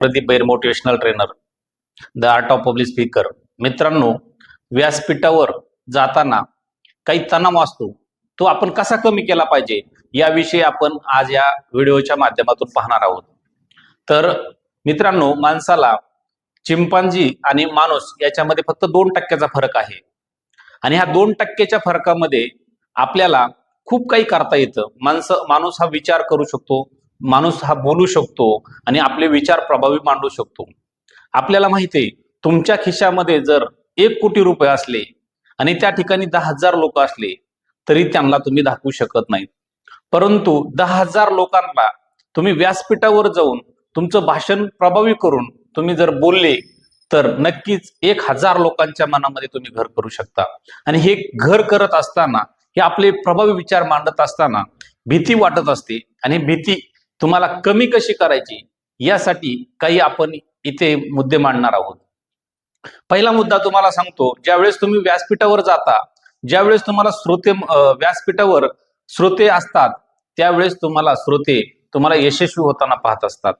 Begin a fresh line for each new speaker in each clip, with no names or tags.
Pradeep Bair motivational trainer the art of public speaker मित्रांनो व्यासपीठावर जाताना काही तणाव असतो तो आपण कसा कमी केला पाहिजे याविषयी आपण आज या व्हिडिओच्या माध्यमातून पाहणार आहोत. तर मित्रांनो माणसाला चिंपांजी आणि माणूस याच्यामध्ये फक्त दोन टक्क्याचा फरक आहे. आणि ह्या दोन टक्क्याच्या फरकामध्ये आपल्याला खूप काही करता येतं. माणसं माणूस हा विचार करू शकतो माणूस हा बोलू शकतो आणि आपले विचार प्रभावी मांडू शकतो. आपल्याला माहिती आहे तुमच्या खिशामध्ये जर एक कोटी रुपये असले आणि त्या ठिकाणी दहा हजार लोक असले तरी त्यांना तुम्ही दाखवू शकत नाही. परंतु दहा हजार लोकांना तुम्ही व्यासपीठावर जाऊन तुमचं भाषण प्रभावी करून तुम्ही जर बोलले तर नक्कीच एक हजार लोकांच्या मनामध्ये तुम्ही घर करू शकता. आणि हे घर करत असताना हे आपले प्रभावी विचार मांडत असताना भीती वाटत असते आणि भीती तुम्हाला कमी कशी करायची यासाठी काही आपण इथे मुद्दे मांडणार आहोत. पहिला मुद्दा तुम्हाला सांगतो ज्यावेळेस तुम्ही व्यासपीठावर जाता ज्यावेळेस तुम्हाला श्रोते व्यासपीठावर श्रोते असतात त्यावेळेस तुम्हाला श्रोते तुम्हाला यशस्वी होताना पाहत असतात.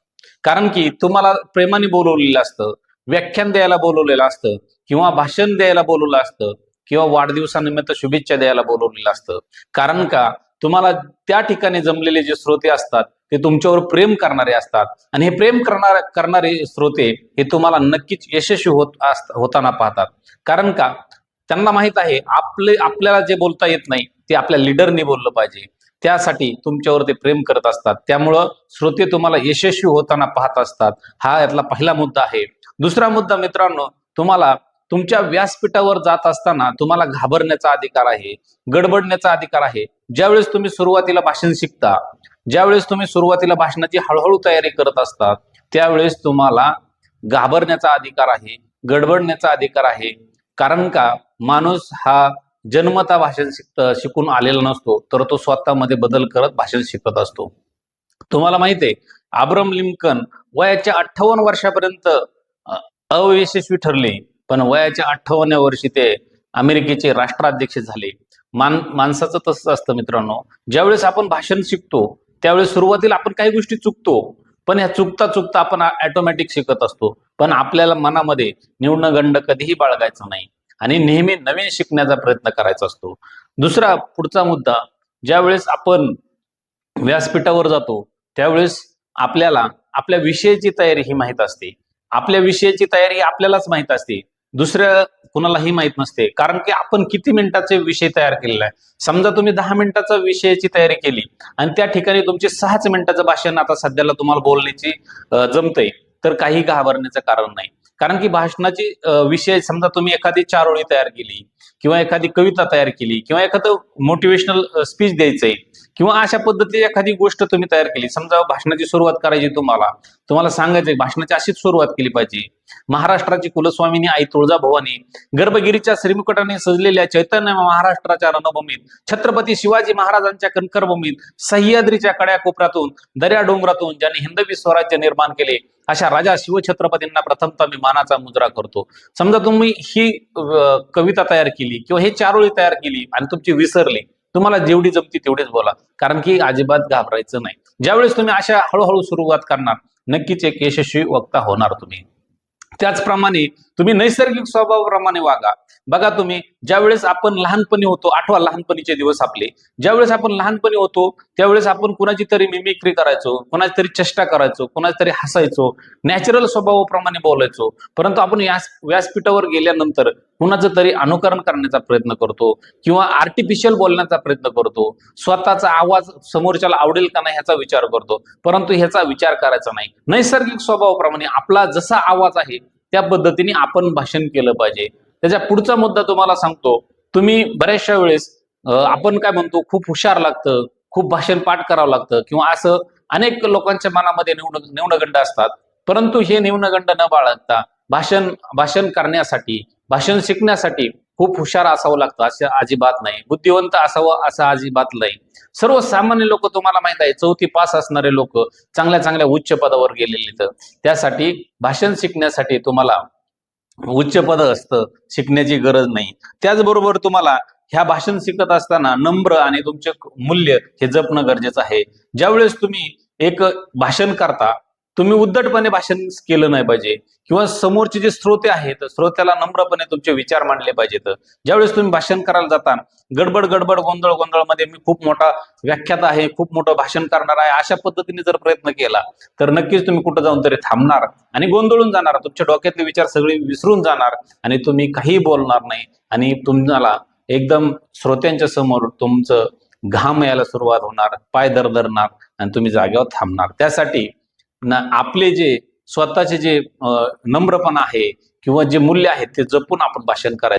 कारण की तुम्हाला प्रेमाने बोलवलेलं असतं व्याख्यान द्यायला बोलवलेलं असतं किंवा भाषण द्यायला बोलवलं असतं किंवा वाढदिवसानिमित्त शुभेच्छा द्यायला बोलवलेलं असतं. कारण का? तुम्हाला त्या ठिकाणी जमलेले जे श्रोते असतात ते तुमच्यावर प्रेम करणारे असतात. आणि हे प्रेम करणार करणारे श्रोते हे तुम्हाला नक्कीच यशस्वी होत होताना पाहतात. कारण का? त्यांना माहीत आहे आपले आपल्याला जे बोलता येत नाही ते आपल्या लिडरने बोललं पाहिजे. त्यासाठी तुमच्यावर ते प्रेम करत असतात. त्यामुळं श्रोते तुम्हाला यशस्वी होताना पाहत असतात. हा यातला पहिला मुद्दा आहे. दुसरा मुद्दा मित्रांनो तुम्हाला तुमच्या व्यासपीठावर जात असताना तुम्हाला घाबरण्याचा अधिकार आहे गडबडण्याचा अधिकार आहे. ज्यावेळेस तुम्ही सुरुवातीला भाषण शिकता ज्यावेळेस तुम्ही सुरुवातीला भाषणाची हळूहळू तयारी करत असतात त्यावेळेस तुम्हाला घाबरण्याचा अधिकार आहे गडबडण्याचा अधिकार आहे. कारण का? माणूस हा जन्मता भाषण शिकत शिकून आलेला नसतो तर तो स्वतःमध्ये बदल करत भाषण शिकत असतो. तुम्हाला माहिती आहे आब्रम लिंकन वयाच्या अठ्ठावन्न वर्षापर्यंत अयशस्वी ठरले. पण वयाच्या अठ्ठावन्न वर्षी ते अमेरिकेचे राष्ट्राध्यक्ष झाले. मान माणसाचं तसंच असतं मित्रांनो. ज्यावेळेस आपण भाषण शिकतो त्यावेळेस सुरुवातीला आपण काही गोष्टी चुकतो पण ह्या चुकता चुकता आपण ऑटोमॅटिक शिकत असतो. पण आपल्याला मनामध्ये न्यूनगंड कधीही बाळगायचा नाही. आणि नेहमी नवीन शिकण्याचा प्रयत्न करायचा असतो. दुसरा पुढचा मुद्दा ज्यावेळेस आपण व्यासपीठावर जातो त्यावेळेस आपल्याला आपल्या विषयाची तयारी ही माहीत असते. आपल्या विषयाची तयारी ही आपल्यालाच माहीत असते. दुसऱ्या कुणालाही माहीत नसते. कारण की आपण किती मिनिटाचे विषय तयार केलेला आहे? समजा तुम्ही दहा मिनिटाचा विषयाची तयारी केली आणि त्या ठिकाणी तुमचे सहाच मिनिटाचं भाषण आता सध्याला तुम्हाला बोलण्याची जमतंय. तर काही घाबरण्याचं कारण नाही. कारण की भाषणाची विषय समजा तुम्ही एखादी चार ओळी तयार केली किंवा एखादी कविता तयार केली किंवा एखादं मोटिवेशनल स्पीच द्यायचंय किंवा अशा पद्धतीची एखादी गोष्ट तुम्ही तयार केली. समजा भाषणाची सुरुवात करायची तुम्हाला तुम्हाला सांगायचंय भाषणाची अशीच सुरुवात केली पाहिजे. महाराष्ट्राची कुलस्वामिनी आई तुळजाभवानी गर्भगिरीच्या श्रीमुकटाने सजलेल्या चैतन्य महाराष्ट्राच्या रणभूमीत छत्रपती शिवाजी महाराजांच्या कणकरभूमीत सह्याद्रीच्या कड्या कोपऱ्यातून दर्या डोंगरातून ज्यांनी हिंदवी स्वराज्य निर्माण केले अशा राजा शिवछत्रपतींना प्रथमतः मी मानाचा मुजरा करतो. समजा तुम्ही ही कविता तयार केली किंवा हे चारोळी तयार केली आणि तुमची विसरली तुम्हाला जेवढी जमती तेवढेच बोला. कारण की अजिबात घाबरायचं नाही. ज्यावेळेस तुम्ही अशा हळूहळू सुरुवात करणार नक्कीच एक यशस्वी वक्ता होणार तुम्ही. त्याचप्रमाणे तुम्ही नैसर्गिक स्वभावाप्रमाणे वागा. बघा तुम्ही ज्यावेळेस आपण लहानपणी होतो आठवा लहानपणीचे दिवस आपले ज्यावेळेस आपण लहानपणी होतो त्यावेळेस आपण कुणाची तरी मिमिक्री करायचो कुणाची तरी चेष्टा करायचो कुणाची तरी हसायचो नॅचरल स्वभावाप्रमाणे बोलायचो. परंतु आपण यास व्यासपीठावर गेल्यानंतर कुणाचं तरी अनुकरण करण्याचा प्रयत्न करतो किंवा आर्टिफिशियल बोलण्याचा प्रयत्न करतो. स्वतःचा आवाज समोरच्याला आवडेल का नाही ह्याचा विचार करतो. परंतु ह्याचा विचार करायचा नाही. नैसर्गिक स्वभावाप्रमाणे आपला जसा आवाज आहे त्या पद्धतीने आपण भाषण केलं पाहिजे. त्याच्या पुढचा मुद्दा तुम्हाला सांगतो. तुम्ही बऱ्याचशा वेळेस आपण काय म्हणतो खूप हुशार लागतं खूप भाषण पाठ करावं लागतं किंवा असं अनेक लोकांच्या मनामध्ये निवड न्यूनगंड असतात. परंतु हे न्यूनगंड न बाळगता भाषण भाषण करण्यासाठी भाषण शिकण्यासाठी खूप हुशार असावं लागतं असं अजिबात नाही. बुद्धिवंत असावं असं अजिबात नाही. सर्वसामान्य लोक तुम्हाला माहीत आहे चौथी पास असणारे लोक चांगल्या चांगल्या उच्च पदावर गेलेले तर त्यासाठी भाषण शिकण्यासाठी तुम्हाला उच्च पद असतं शिकण्याची गरज नाही. त्याचबरोबर तुम्हाला ह्या भाषण शिकत असताना नम्र आणि तुमचे मूल्य हे जपणं गरजेचं आहे. ज्यावेळेस तुम्ही एक भाषण करता तुम्ही उद्धटपणे भाषण केलं नाही पाहिजे. किंवा समोरचे जे श्रोते आहेत श्रोत्याला नम्रपणे तुमचे विचार मांडले पाहिजेत. ज्यावेळेस तुम्ही भाषण करायला जाता गडबड गडबड गोंधळ गोंधळमध्ये मी खूप मोठा व्याख्यात आहे खूप मोठं भाषण करणार आहे अशा पद्धतीने जर प्रयत्न केला तर नक्कीच तुम्ही कुठं जाऊन तरी थांबणार आणि गोंधळून जाणार. तुमच्या डोक्यातले विचार सगळे विसरून जाणार आणि तुम्ही काही बोलणार नाही आणि तुम्हाला एकदम श्रोत्यांच्या समोर तुमचं घाम यायला सुरुवात होणार पाय दरदरणार आणि तुम्ही जागेवर थांबणार. त्यासाठी ना आपले जे स्वतःचे जे नम्रपणा आहे किंवा जे मूल्य आहे ते जपून आपण भाषण करायचं.